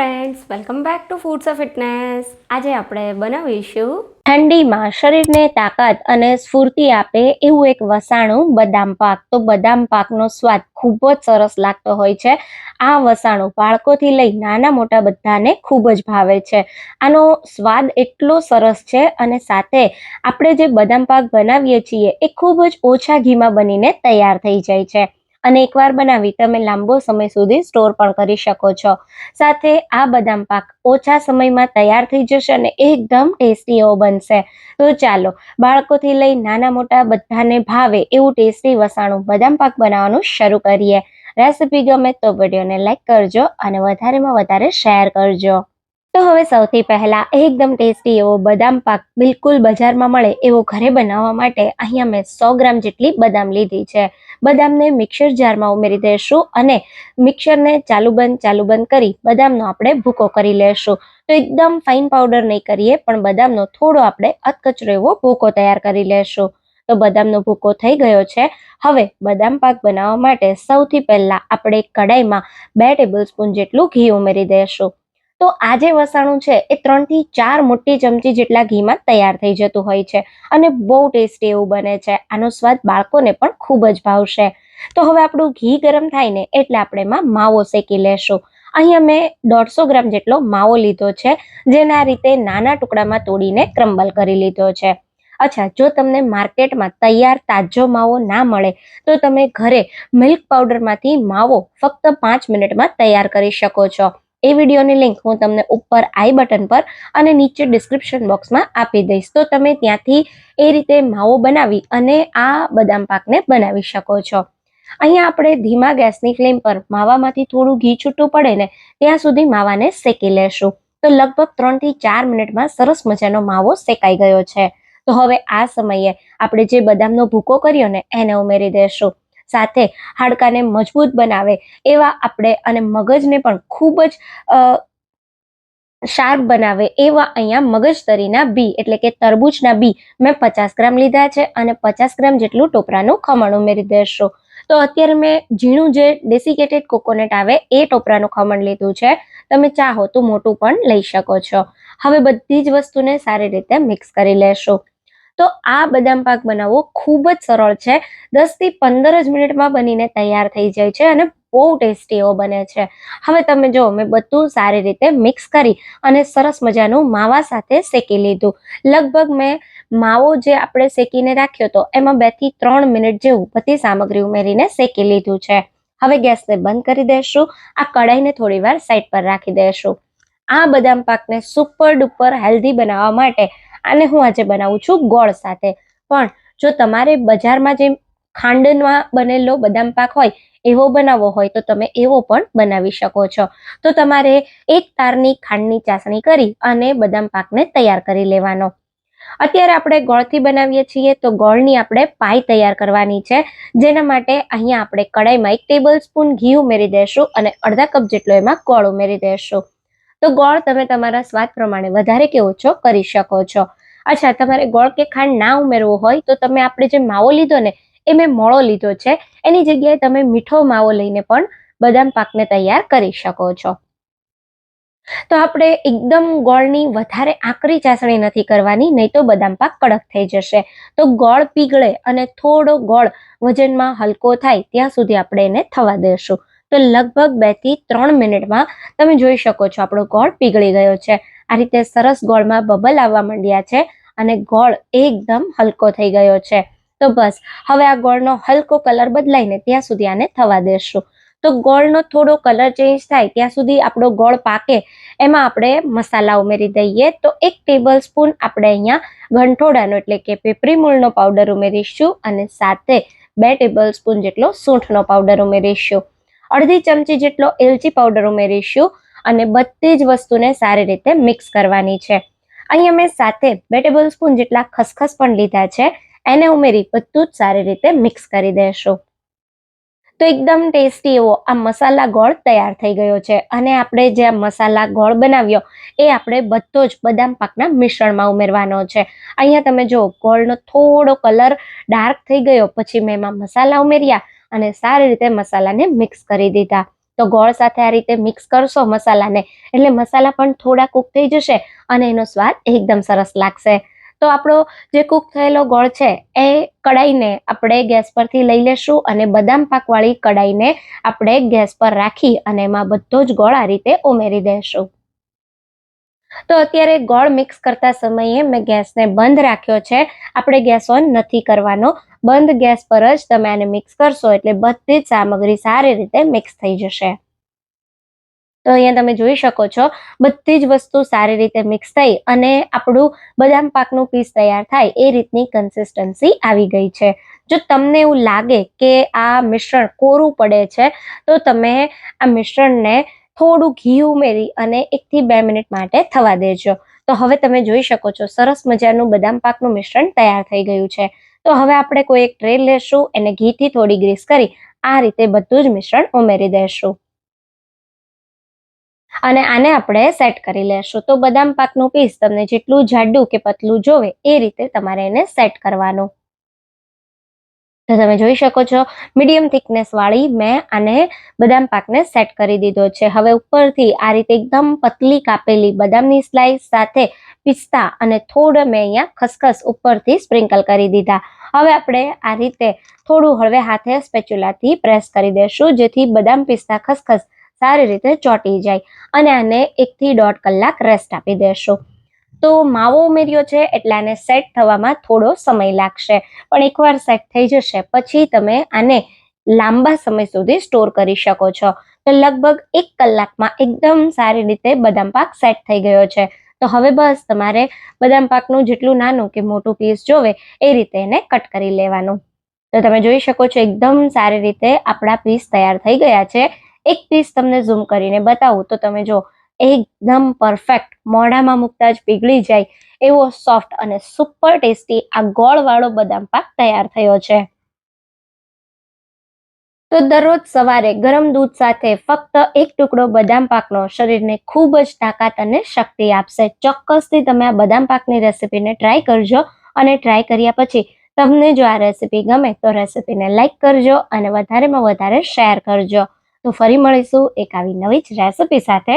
Friends welcome back to foods of fitness આજે આપણે બનાવીશું ઠંડીમાં શરીરને તાકાત અને સ્ફૂર્તિ આપે એવું એક વસાણું, બદામ પાક. તો બદામ પાકનો સ્વાદ ખૂબ જ સરસ લાગતો હોય છે. આ વસાણું બાળકોથી લઈ નાના મોટા બધાને ખૂબ જ ભાવે છે. આનો સ્વાદ એટલો સરસ છે અને સાથે આપણે જે બદામ પાક બનાવીએ છીએ, એ ખૂબ જ ઓછા ઘીમાં બનીને તૈયાર થઈ જાય છે. અને એકવાર બનાવી તમે લાંબો સમય સુધી સ્ટોર પણ કરી શકો છો. સાથે આ બદામ પાક ઓછા સમયમાં તૈયાર થઈ જશે અને એકદમ ટેસ્ટી એવો બનશે. તો ચાલો, બાળકોથી લઈ નાના મોટા બધાને ભાવે એવું ટેસ્ટી વસાણું બદામ પાક બનાવવાનું શરૂ કરીએ. રેસીપી ગમે તો વિડીયોને લાઈક કરજો અને વધારેમાં વધારે શેર કરજો. તો હવે સૌથી પહેલા એકદમ ટેસ્ટી એવો બદામ પાક બિલકુલ બજારમાં મળે એવો ઘરે બનાવવા માટે અહીંયા મેં સો ગ્રામ જેટલી બદામ લીધી છે. બદામને મિક્સર જારમાં ઉમેરી દઈશું અને મિક્સરને ચાલુ બંધ ચાલુ બંધ કરી બદામનો આપણે ભૂકો કરી લેશું. તો એકદમ ફાઇન પાવડર નહીં કરીએ, પણ બદામનો થોડો આપણે અતકચરો એવો ભૂકો તૈયાર કરી લેશું. તો બદામનો ભૂકો થઈ ગયો છે. હવે બદામ પાક બનાવવા માટે સૌથી પહેલા આપણે કડાઈમાં બે ટેબલ સ્પૂન જેટલું ઘી ઉમેરી દઈશું તો આ જે વસાણું છે, એ ત્રણથી ચાર મોટી ચમચી જેટલા ઘીમાં તૈયાર થઈ જતું હોય છે અને બહુ ટેસ્ટી એવું બને છે. આનો સ્વાદ બાળકોને પણ ખૂબ જ ભાવશે. તો હવે આપણું ઘી ગરમ થાય ને એટલે આપણે એમાં માવો શેકી લેશું. અહીંયા મેં દોઢસો ગ્રામ જેટલો માવો લીધો છે, જેને રીતે નાના ટુકડામાં તોડીને ક્રમ્બલ કરી લીધો છે. અચ્છા, જો તમને માર્કેટમાં તૈયાર તાજો માવો ના મળે, તો તમે ઘરે મિલ્ક પાવડરમાંથી માવો ફક્ત પાંચ મિનિટમાં તૈયાર કરી શકો છો. એ વિડીયોની લિંક હું તમને ઉપર આઈ બટન પર અને નીચે ડિસ્ક્રિપ્શન બોક્સમાં આપી દઈશ. તો તમે ત્યાંથી એ રીતે માવો બનાવી અને આ બદામ પાકને બનાવી શકો છો. અહીંયા આપણે ધીમા ગેસની ફ્લેમ પર માવામાંથી થોડું ઘી છૂટું પડે ને ત્યાં સુધી માવાને શેકી લેશું. તો લગભગ ત્રણથી ચાર મિનિટમાં સરસ મજાનો માવો શેકાઈ ગયો છે. તો હવે આ સમયે આપણે જે બદામનો ભૂકો કર્યો ને એને ઉમેરી દેશું. સાથે હાડકાને મજબૂત બનાવે એવા આપણે અને મગજને પણ ખૂબ જ શાર્પ બનાવે એવા અહીંયા મગજતરીના બી એટલે કે તરબૂચના બી મેં પચાસ ગ્રામ લીધા છે અને પચાસ ગ્રામ જેટલું ટોપરાનું ખમણ ઉમેરી દેશું. તો અત્યારે મેં ઝીણું જે ડેસિકેટેડ કોકોનટ આવે એ ટોપરાનું ખમણ લીધું છે. તમે ચાહો તો મોટું પણ લઈ શકો છો. હવે બધી જ વસ્તુને સારી રીતે મિક્સ કરી લેશું. તો આ બદામ પાક બનાવવો ખૂબ જ સરળ છે. દસથી પંદર જ મિનિટમાં બનીને તૈયાર થઈ જાય છે અને બહુ ટેસ્ટી એવો બને છે. હવે તમે જો, મેં બધું સારી રીતે મિક્સ કરી અને સરસ મજાનું માવા સાથે શેકી લીધું. લગભગ મેં માવો જે આપણે શેકીને રાખ્યો હતો એમાં બેથી ત્રણ મિનિટ જેવું બધી સામગ્રી ઉમેરીને શેકી લીધું છે. હવે ગેસને બંધ કરી દઈશું આ કઢાઈને થોડી વાર સાઈડ પર રાખી દઈશું આ બદામ પાકને સુપર ડુપર હેલ્ધી બનાવવા માટે આને હું આજે બનાવું છું ગોળ સાથે. પણ જો તમારે બજારમાં જે ખાંડમાં બનેલો બદામ પાક હોય, એવો બનાવવો હોય, તો તમે એવો પણ બનાવી શકો છો. તો તમારે એક તારની ખાંડની ચાસણી કરી અને બદામ પાકને તૈયાર કરી લેવાનો. અત્યારે આપણે ગોળથી બનાવીએ છીએ, તો ગોળની આપણે પાઈ તૈયાર કરવાની છે. જેના માટે અહીંયા આપણે કડાઈમાં એક ટેબલ સ્પૂન ઘી ઉમેરી દઈશું અને અડધા કપ જેટલો એમાં ગોળ ઉમેરી દઈશું તો ગોળ તમે તમારા સ્વાદ પ્રમાણે વધારે કે ઓછો કરી શકો છો. અચ્છા, તમારે ગોળ કે ખાંડ ના ઉમેરવો હોય તો તમે આપણે જે માવો લીધો ને, એ મેં મોળો લીધો છે. એની જગ્યાએ તમે મીઠો માવો લઈને પણ બદામ પાકને તૈયાર કરી શકો છો. તો આપણે એકદમ ગોળની વધારે આકરી ચાસણી નથી કરવાની, નહીં તો બદામ પાક કડક થઈ જશે. તો ગોળ પીગળે અને થોડો ગોળ વજનમાં હલકો થાય, ત્યાં સુધી આપણે એને થવા દેશું. તો લગભગ બેથી ત્રણ મિનિટમાં તમે જોઈ શકો છો આપણો ગોળ પીગળી ગયો છે. આ રીતે સરસ ગોળમાં બબલ આવવા માંડ્યા છે અને ગોળ એકદમ હલકો થઈ ગયો છે. તો બસ, હવે આ ગોળનો હલકો કલર બદલાઈને ત્યાં સુધી આને થવા દેશું. તો ગોળનો થોડો કલર ચેન્જ થાય ત્યાં સુધી આપણો ગોળ પાકે, એમાં આપણે મસાલા ઉમેરી દઈએ. તો એક ટેબલ સ્પૂન આપણે અહીંયા ગંઠોડાનો એટલે કે પેપરી મૂળનો પાવડર ઉમેરીશું અને સાથે બે ટેબલ સ્પૂન જેટલો સૂંઠનો પાવડર ઉમેરીશું. અડધી ચમચી જેટલો એલચી પાવડર ઉમેરીશું અને બધી જ વસ્તુને સારી રીતે મિક્સ કરવાની છે. અહીંયા મેં સાથે બે ટેબલ સ્પૂન જેટલા ખસખસ પણ લીધા છે. એને ઉમેરી બધું જ સારી રીતે મિક્સ કરી દેશું. તો એકદમ ટેસ્ટી એવો આ મસાલા ગોળ તૈયાર થઈ ગયો છે અને આપણે જે આ મસાલા ગોળ બનાવ્યો એ આપણે બધો જ બદામ પાકના મિશ્રણમાં ઉમેરવાનો છે. અહીંયા તમે જો ગોળનો થોડો કલર ડાર્ક થઈ ગયો, પછી મેં એમાં મસાલા ઉમેર્યા અને સારી રીતે મસાલાને મિક્સ કરી દીધા. તો ગોળ સાથે આ રીતે મિક્સ કરશો મસાલાને, એટલે મસાલા પણ થોડા કૂક થઈ જશે અને એનો સ્વાદ એકદમ સરસ લાગશે. તો આપણો જે કૂક થયેલો ગોળ છે, એ કડાઈને આપણે ગેસ પરથી લઈ લેશું અને બદામ પાકવાળી કડાઈને આપણે ગેસ પર રાખી અને એમાં બધો જ ગોળ આ રીતે ઉમેરી દેશું. તો અત્યારે ગોળ મિક્સ કરતા સમયે મેં ગેસને બંધ રાખ્યો છે. આપણે ગેસ ઓન નથી કરવાનો. બંધ ગેસ પર જ તમે આને મિક્સ કરશો એટલે બધી જ સામગ્રી સારી રીતે મિક્સ થઈ જશે. તો અહીંયા તમે જોઈ શકો છો, બધી જ વસ્તુ સારી રીતે મિક્સ થઈ અને આપણું બદામ પાકનું પીસ તૈયાર થાય એ રીતની કન્સિસ્ટન્સી આવી ગઈ છે. જો તમને એવું લાગે કે આ મિશ્રણ કોરું પડે છે, તો તમે આ મિશ્રણને થોડું ઘી ઉમેરી અને એકથી બે મિનિટ માટે થવા દેજો. તો હવે તમે જોઈ શકો છો, સરસ મજાનું બદામ પાકનું મિશ્રણ તૈયાર થઈ ગયું છે. તો હવે આપણે કોઈ એક ટ્રે લેશું, એને ઘીથી થોડી ગ્રીસ કરી, આ રીતે બધું જ મિશ્રણ ઉમેરી દેશું. અને આને આપણે સેટ કરી લેશું. તો બદામ પાકનું પીસ તમને જેટલું જાડું કે પતલું જોવે, એ રીતે તમારે એને સેટ કરવાનું. તો તમે જોઈ શકો છો મીડિયમ થિકનેસ વાળી મેં આને બદામ પાકને સેટ કરી દીધો છે. હવે ઉપરથી આ રીતે એકદમ પતલી કાપેલી બદામની સ્લાઇસ સાથે પિસ્તા અને થોડા મેં અહીંયા ખસખસ ઉપરથી સ્પ્રિંકલ કરી દીધા. હવે આપણે આ રીતે થોડું હળવે હાથે સ્પેચ્યુલાથી પ્રેસ કરી દેશું, જેથી બદામ પિસ્તા ખસખસ સારી રીતે ચોંટી જાય અને આને એકથી દોઢ કલાક રેસ્ટ આપી દેશું. તો માવો ઉમેર્યો છે એટલે આને સેટ થવામાં થોડો સમય લાગશે. પણ એકવાર સેટ થઈ જશે, પછી તમે આને લાંબા સમય સુધી સ્ટોર કરી શકો છો. તો લગભગ એક કલાકમાં એકદમ સારી રીતે બદામ પાક સેટ થઈ ગયો છે. તો હવે બસ તમારે બદામ પાકનું જેટલું નાનું કે મોટું પીસ જોવે એ રીતે એને કટ કરી લેવાનું. તો તમે જોઈ શકો છો એકદમ સારી રીતે આપણા પીસ તૈયાર થઈ ગયા છે. એક પીસ તમને ઝૂમ કરીને બતાવું. તો તમે જો એકદમ પરફેક્ટ મોઢામાં મૂકતા જ પીગળી જાય એવો સોફ્ટ અને સુપર ટેસ્ટી આ ગોળવાળો બદામ પાક તૈયાર થયો છે. તો દરરોજ સવારે ગરમ દૂધ સાથે ફક્ત એક ટુકડો બદામ પાકનો શરીરને ખૂબ જ તાકાત અને શક્તિ આપશે. ચોક્કસથી તમે આ બદામ પાકની રેસીપીને ટ્રાય કરજો અને ટ્રાય કર્યા પછી તમને જો આ રેસીપી ગમે તો રેસીપીને લાઇક કરજો અને વધારેમાં વધારે શેર કરજો. તો ફરી મળીશું એક આવી નવી જ રેસીપી સાથે.